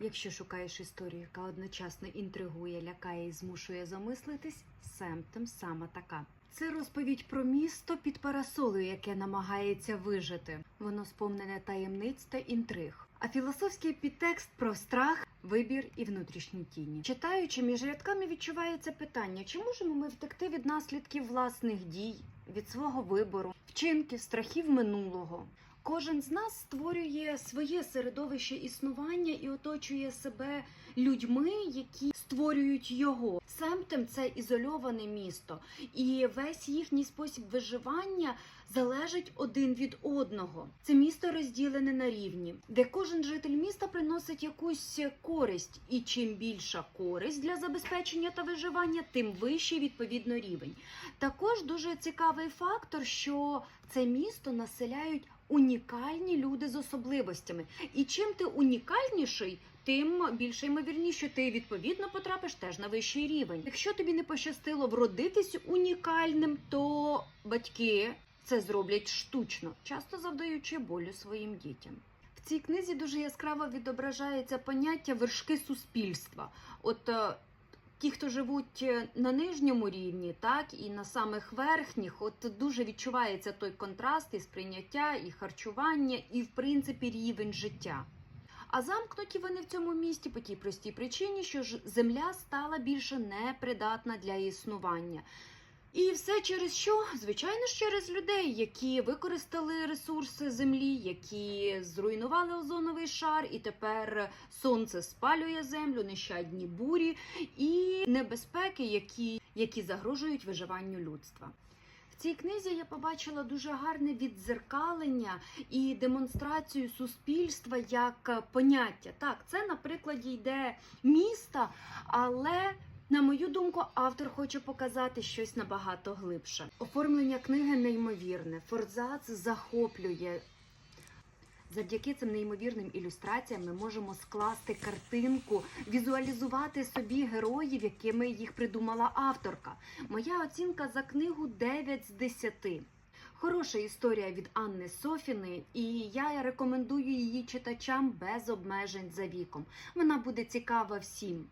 Якщо шукаєш історію, яка одночасно інтригує, лякає і змушує замислитись, Семптем саме така. Це розповідь про місто під парасолею, яке намагається вижити. Воно сповнене таємниць та інтриг. А філософський підтекст про страх, вибір і внутрішні тіні. Читаючи між рядками, відчувається питання: чи можемо ми втекти від наслідків власних дій, від свого вибору, вчинків, страхів минулого? Кожен з нас створює своє середовище існування і оточує себе людьми, які створюють його. Семптем це ізольоване місто, і весь їхній спосіб виживання залежить один від одного. Це місто розділене на рівні, де кожен житель міста приносить якусь користь, і чим більша користь для забезпечення та виживання, тим вищий відповідно рівень. Також дуже цікавий фактор, що це місто населяють унікальні люди з особливостями. І чим ти унікальніший, тим більше ймовірність, що ти відповідно потрапиш теж на вищий рівень. Якщо тобі не пощастило вродитись унікальним, то батьки це зроблять штучно, часто завдаючи болю своїм дітям. В цій книзі дуже яскраво відображається поняття вершки суспільства. От е, ті, хто живуть е, на нижньому рівні, так і на самих верхніх, от дуже відчувається той контраст і сприйняття, і харчування, і в принципі рівень життя. А замкнуті вони в цьому місті по тій простій причині, що ж земля стала більше непридатна для існування. І все через що? Звичайно ж через людей, які використали ресурси землі, які зруйнували озоновий шар, і тепер сонце спалює землю, нещадні бурі і небезпеки, які, які загрожують виживанню людства. В цій книзі я побачила дуже гарне віддзеркалення і демонстрацію суспільства як поняття. Так, це на прикладі йде міста, але на мою думку, автор хоче показати щось набагато глибше. Оформлення книги неймовірне. Форзац захоплює. Завдяки цим неймовірним ілюстраціям ми можемо скласти картинку, візуалізувати собі героїв, якими їх придумала авторка. Моя оцінка за книгу 9 з 10. Хороша історія від Анни Софіни, і я рекомендую її читачам без обмежень за віком. Вона буде цікава всім.